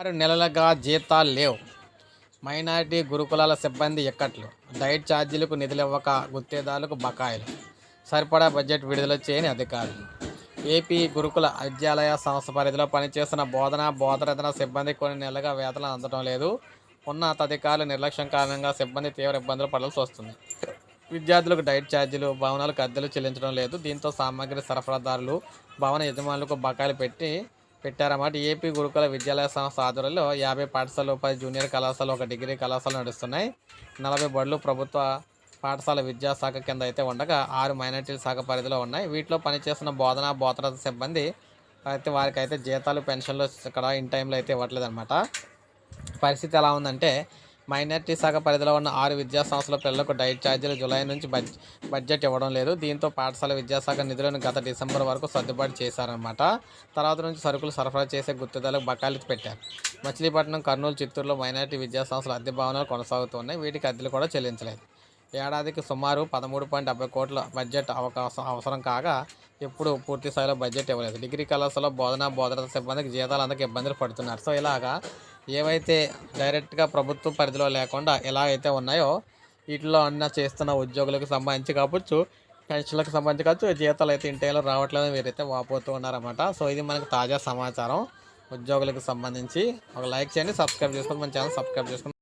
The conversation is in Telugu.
ఆరు నెలలుగా జీతాలు లేవు. మైనారిటీ గురుకులాల సిబ్బంది ఎక్కట్లు డైట్ ఛార్జీలకు నిధులు ఇవ్వక గుత్తేదారులకు బకాయిలు. సరిపడా బడ్జెట్ విడుదల చేయని అధికారులు. ఏపీ గురుకుల విద్యాలయ సంస్థ పరిధిలో పనిచేస్తున్న బోధన బోధరతన సిబ్బంది కొన్ని నెలలుగా వేతనం అందడం లేదు. ఉన్నతాధికారుల నిర్లక్ష్యం కారణంగా సిబ్బంది తీవ్ర ఇబ్బందులు పడాల్సి వస్తుంది. విద్యార్థులకు డైట్ ఛార్జీలు భవనాలకు అద్దెలు చెల్లించడం లేదు. దీంతో సామాగ్రి సరఫరాదారులు భవన యజమానులకు బకాయిలు పెట్టి పెట్టారన్నమాట. ఏపీ గురుకుల విద్యాలయ సంస్థ ఆధ్వర్యంలో యాభై పాఠశాలలు పది జూనియర్ కళాశాల ఒక డిగ్రీ కళాశాల నడుస్తున్నాయి. నలభై బడులు ప్రభుత్వ పాఠశాల విద్యాశాఖ కింద అయితే ఉండగా ఆరు మైనార్టీల శాఖ పరిధిలో ఉన్నాయి. వీటిలో పనిచేస్తున్న బోధన బోధన సిబ్బంది అయితే వారికి అయితే జీతాలు పెన్షన్లు ఇక్కడ ఇన్ టైంలో అయితే ఇవ్వట్లేదు అనమాట పరిస్థితి ఎలా ఉందంటే మైనార్టీ శాఖ పరిధిలో ఉన్న ఆరు విద్యా సంస్థల పిల్లలకు డైట్ ఛార్జీలు జూలై నుంచి బడ్జెట్ బడ్జెట్ ఇవ్వడం లేదు. దీంతో పాఠశాల విద్యాశాఖ నిధులను గత డిసెంబర్ వరకు సర్దుబాటు చేశారనమాట తర్వాత నుంచి సరుకులు సరఫరా చేసే గుర్తుదారులకు బకాయిలు పెట్టారు. మచిలీపట్నం కర్నూలు చిత్తూరులో మైనార్టీ విద్యాసంస్థల అద్దె భవనాలు కొనసాగుతున్నాయి. వీటికి అద్దెలు కూడా చెల్లించలేదు. ఏడాదికి సుమారు పదమూడు పాయింట్ డెబ్బై కోట్ల బడ్జెట్ అవకాశం అవసరం కాగా ఎప్పుడు పూర్తి స్థాయిలో బడ్జెట్ ఇవ్వలేదు. డిగ్రీ కళాశాలలో బోధన బోధన సిబ్బందికి జీతాలు అందరికీ ఇబ్బందులు పడుతున్నారు. సో ఇలాగా ఏవైతే డైరెక్ట్గా ప్రభుత్వ పరిధిలో లేకుండా ఎలా అయితే ఉన్నాయో వీటిలో అన్న చేస్తున్న ఉద్యోగులకు సంబంధించి కావచ్చు పెన్షన్లకు సంబంధించి కావచ్చు జీతాలు అయితే ఇంటిలో రావట్లేదు వీరైతే వాపోతూ ఉన్నారన్నమాట. సో ఇది మనకు తాజా సమాచారం. ఉద్యోగులకు సంబంధించి ఒక లైక్ చేయండి సబ్స్క్రైబ్ చేసుకొని మన ఛానల్ సబ్స్క్రైబ్ చేసుకొని